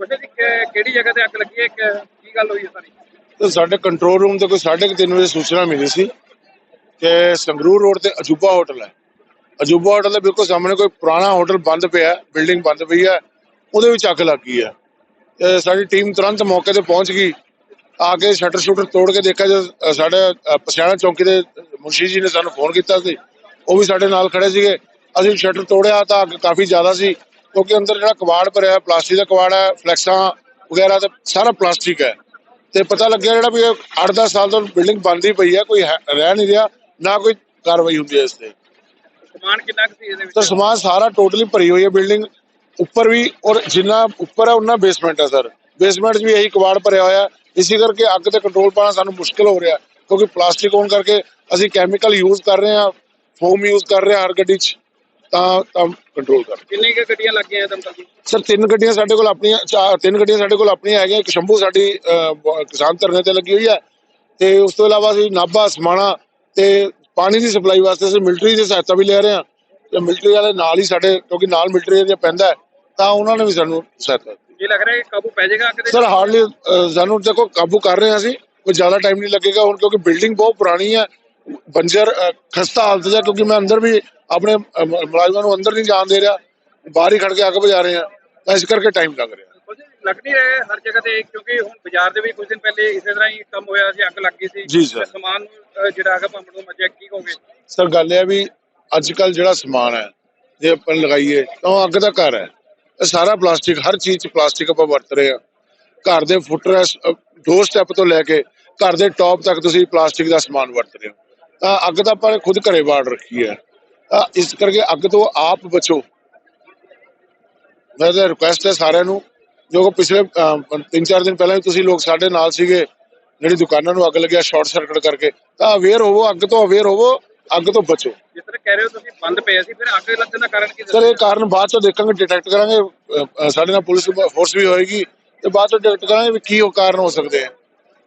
ਉਹਦੇ ਦੀ ਕਿ- ਕਿਹੜੀ ਜਗ੍ਹਾ ਤੇ ਅੱਗ ਲੱਗੀ ਹੈ? ਕਿ- ਕੀ ਗੱਲ ਹੋਈ ਹੈ ਸਾਰੀ? ਤੇ ਸਾਡੇ ਕੰਟਰੋਲ ਰੂਮ ਤੇ ਕੋਈ 3:30 ਵਜੇ ਸੂਚਨਾ ਮਿਲੀ ਸੀ ਕਿ ਸੰਗਰੂਰ ਰੋਡ ਤੇ ਅਜੂਬਾ ਹੋਟਲ ਹੈ। ਅਜੂਬਾ ਹੋਟਲ ਦੇ ਬਿਲਕੁਲ ਸਾਹਮਣੇ ਕੋਈ ਪੁਰਾਣਾ ਹੋਟਲ ਬੰਦ ਪਿਆ ਬਿਲਡਿੰਗ ਬੰਦ ਪਈ ਹੈ ਉਹਦੇ ਵਿੱਚ ਅੱਗ ਲੱਗ ਗਈ ਹੈ। ਤੇ ਸਾਡੀ ਟੀਮ ਤੁਰੰਤ ਮੌਕੇ ਤੇ ਪਹੁੰਚ ਗਈ। ਆ ਕੇ ਸ਼ਟਰ ਸ਼ੂਟਰ ਤੋੜ ਕੇ ਦੇਖਿਆ ਜਦ ਅ, ਸਾਡੇ ਅ, ਪਸਿਆਣਾ ਚੌਂਕੀ ਦੇ ਮੁਨਸ਼ੀ ਜੀ ਨੇ ਸਾਨੂੰ ਫੋਨ ਕੀਤਾ ਸੀ। ਉਹ ਵੀ ਸਾਡੇ ਨਾਲ ਖੜੇ ਸੀਗੇ। ਅਸੀਂ ਸ਼ਟਰ ਤੋੜਿਆ ਤਾਂ ਅੱਗ ਕਾਫੀ ਜ਼ਿਆਦਾ ਸੀ। ਕਿਉਂਕਿ ਅੰਦਰ ਜਿਹੜਾ ਕਵਾੜ ਭਰਿਆ ਪਲਾਸਟਿਕ ਦਾ ਕਵਾੜ ਹੈ ਫਲੈਕਸਾਂ ਵਗੈਰਾ ਤੇ ਸਾਰਾ ਪਲਾਸਟਿਕ ਹੈ। ਤੇ ਪਤਾ ਲੱਗਿਆ ਜਿਹੜਾ ਵੀ 8-10 ਸਾਲ ਤੋਂ ਬਿਲਡਿੰਗ ਬੰਦ ਹੀ ਪਈ ਹੈ ਕੋਈ ਰਹਿ ਨਹੀਂ ਰਿਹਾ ਨਾ ਕੋਈ ਕਾਰਵਾਈ ਹੁੰਦੀ ਹੈ ਇਸ ਤੇ। ਸਮਾਨ ਕਿੰਨਾ ਕੁ ਸੀ ਇਹਦੇ ਤਾਂ ਵਿੱਚ ਸਮਾਨ ਸਾਰਾ ਟੋਟਲੀ ਭਰੀ ਹੋਈ ਹੈ ਬਿਲਡਿੰਗ ਉੱਪਰ ਵੀ ਔਰ ਜਿੰਨਾ ਉੱਪਰ ਹੈ ਉਹਨਾਂ ਬੇਸਮੈਂਟ ਹੈ ਸਰ। ਬੇਸਮੈਂਟ 'ਚ ਵੀ ਇਹੀ ਕਵਾੜ ਭਰਿਆ ਹੋਇਆ ਹੈ। ਇਸੇ ਕਰਕੇ ਅੱਗ ਤੇ ਕੰਟਰੋਲ ਪਾਉਣਾ ਸਾਨੂੰ ਮੁਸ਼ਕਲ ਹੋ ਰਿਹਾ ਕਿਉਂਕਿ ਪਲਾਸਟਿਕ ਹੋਣ ਕਰਕੇ ਅਸੀਂ ਕੈਮੀਕਲ ਯੂਜ਼ ਕਰ ਰਹੇ ਹਾਂ ਫੋਮ ਯੂਜ਼ ਕਰ ਰਹੇ ਹਾਂ ਹਰ ਗੱਡੀ 'ਚ। ਤਾਂ ਤਾਂ ਕੰਟਰੋਲ ਕਰ ਕਿੰਨੀ ਕੁ ਗੱਡੀਆਂ ਲੱਗੀਆਂ ਦਮਕਲ ਦੀ ਸਰ ਤਿੰਨ ਗੱਡੀਆਂ ਸਾਡੇ ਕੋਲ ਆਪਣੀਆਂ ਚਾਰ ਤਿੰਨ ਗੱਡੀਆਂ ਸਾਡੇ ਕੋਲ ਆਪਣੀਆਂ ਹੈਗੀਆਂ। ਇੱਕ ਸ਼ੰਭੂ ਸਾਡੀ ਅਹ, ਕਿਸਾਨ ਧਰਨੇ ਤੇ ਲੱਗੀ ਹੋਈ ਹੈ ਤੇ ਉਸ ਤੋਂ ਇਲਾਵਾ ਅਸੀਂ ਨਾਭਾ ਸਮਾਣਾ ਤੇ ਪਾਣੀ ਦੀ ਸਪਲਾਈ ਵਾਸਤੇ ਅਸੀਂ ਮਿਲਟਰੀ ਦੀ ਸਹਾਇਤਾ ਵੀ ਲੈ ਰਹੇ ਹਾਂ। ਤੇ ਮਿਲਟਰੀ ਵਾਲੇ ਨਾਲ ਹੀ ਸਾਡੇ ਕਿਉਂਕਿ ਨਾਲ ਮਿਲਟਰੀ ਏਰੀਆ ਪੈਂਦਾ ਹੈ, ਤਾਂ ਉਹਨਾਂ ਨੇ ਵੀ ਸਾਨੂੰ ਸਹਾਇਤਾ ਦਿੱਤੀ। ਕੀ ਲੱਗ ਰਿਹਾ ਹੈ ਕਾਬੂ ਪੈ ਜਾਏਗਾ ਅੱਗ ਸਰ ਹਾਰਡਲੀ ਸਾਨੂੰ ਦੇਖੋ ਕਾਬੂ ਕਰ ਰਹੇ ਹਾਂ ਅਸੀਂ। ਕੋਈ ਜ਼ਿਆਦਾ ਟਾਈਮ ਨਹੀਂ ਲੱਗੇਗਾ ਹੁਣ ਕਿਉਂਕਿ ਬਿਲਡਿੰਗ ਬਹੁਤ ਪੁਰਾਣੀ ਹੈ। ਬੰਜਰ ਅਹ, ਖਸਤਾ ਹਾਲਤ 'ਚ ਹੈ ਕਿਉਂਕਿ ਮੈਂ ਅੰਦਰ ਵੀ ਆਪਣੇ ਮੁਲਾਜ਼ਮਾਂ ਨੂੰ ਅੰਦਰ ਨਹੀਂ ਜਾਣ ਦੇ ਰਿਹਾ ਬਾਹਰ ਹੀ ਖੜ ਕੇ ਅੱਗ ਬੁਝਾ ਰਹੇ ਤਾਂ ਇਸ ਕਰਕੇ ਟਾਈਮ ਲੱਗ ਰਿਹਾ। ਲੱਗ ਨਹੀਂ ਰਿਹਾ ਹਰ ਜਗ੍ਹਾ ਤੇ ਕਿਉਂਕਿ ਹੁਣ ਬਾਜ਼ਾਰ ਦੇ ਵੀ ਕੁਝ ਦਿਨ ਪਹਿਲੇ ਇਸੇ ਤਰ੍ਹਾਂ ਹੀ ਕੰਮ ਹੋਇਆ ਸੀ ਅੱਗ ਲੱਗ ਗਈ ਸੀ। ਤੇ ਸਮਾਨ ਜਿਹੜਾ ਹੈਗਾ ਭੰਬੜ ਨੂੰ ਮੱਚਿਆ ਕੀ ਕਹੋਗੇ ਸਰ ਗੱਲ ਇਹ ਵੀ ਅੱਜ ਕੱਲ ਜਿਹੜਾ ਸਮਾਨ ਹੈ ਜੇ ਆਪਾਂ ਲਗਾਈਏ ਤਾਂ ਅੱਗ ਦਾ ਘਰ ਹੈ। ਇਹ ਸਾਰਾ ਪਲਾਸਟਿਕ ਹਰ ਚੀਜ਼ 'ਚ ਪਲਾਸਟਿਕ ਆਪਾਂ ਵਰਤ ਰਹੇ ਹਾਂ। ਘਰ ਦੇ ਫੁੱਟਰੈਸ ਡੋਰ ਸਟੈਪ ਤੋਂ ਲੈ ਕੇ ਘਰ ਦੇ ਟੌਪ ਤੱਕ ਤੁਸੀਂ ਪਲਾਸਟਿਕ ਦਾ ਸਮਾਨ ਵਰਤ ਰਹੇ ਹੋ। ਤਾਂ ਅੱਗ ਤਾਂ ਆਪਾਂ ਖੁਦ ਘਰੇ ਬਾੜ ਰੱਖੀ ਹੈ। ਤਾਂ ਇਸ ਕਰਕੇ ਅੱਗ ਤੋਂ ਆਪ ਬਚੋ। ਮੈਂ ਤਾਂ ਰਿਕੁਐਸਟ ਹੈ ਸਾਰਿਆਂ ਨੂੰ ਜੋ ਕਿ ਪਿਛਲੇ ਅਹ, ਤਿੰਨ ਚਾਰ ਦਿਨ ਪਹਿਲਾਂ ਵੀ ਤੁਸੀਂ ਲੋਕ ਸਾਡੇ ਨਾਲ ਸੀਗੇ ਜਿਹੜੀ ਦੁਕਾਨਾਂ ਨੂੰ ਅੱਗ ਲੱਗਿਆ ਸ਼ਾਰਟ ਸਰਕਟ ਕਰਕੇ ਤਾਂ ਅਵੇਅਰ ਹੋਵੋ ਅੱਗ ਤੋਂ ਅਵੇਅਰ ਹੋਵੋ ਅੱਗ ਤੋਂ ਬਚੋ। ਜਿਸ ਤਰ੍ਹਾਂ ਕਹਿ ਰਹੇ ਹੋ ਤੁਸੀਂ ਬੰਦ ਪਏ ਸੀ ਫਿਰ ਅੱਗ ਲੱਗਣ ਦਾ ਕਾਰਨ ਕੀ ਸਰ ਇਹ ਕਾਰਨ ਬਾਅਦ ਚੋਂ ਦੇਖਾਂਗੇ ਡਿਟੈਕਟ ਕਰਾਂਗੇ ਸਾਡੇ ਨਾਲ ਪੁਲਿਸ ਫੋਰਸ ਵੀ ਹੋਏਗੀ ਤੇ ਬਾਅਦ ਚੋਂ ਡਿਟੈਕਟ ਕਰਾਂਗੇ ਵੀ ਕੀ ਉਹ ਕਾਰਨ ਹੋ ਸਕਦੇ ਆ।